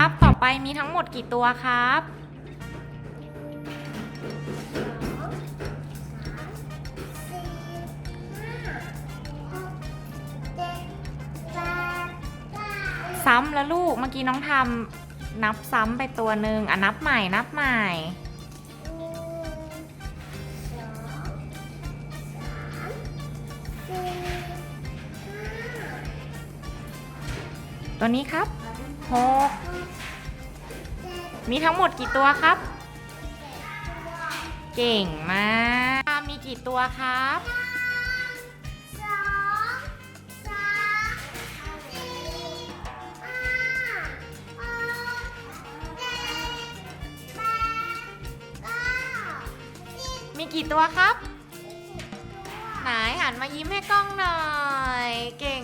ครับต่อไปมีทั้งหมดกี่ตัวครับ ซ้ำแล้วลูก เมื่อกี้น้องทำนับซ้ำไปตัวหนึ่งอะนับใหม่นับใหม่ ตัวนี้ครับหกมีทั้งหมดกี่ตัวครับ เก่งมากมีกี่ตัวครับมีกี่ตัวครับ ไหนหันมายิ้มให้กล้องหน่อย เก่ง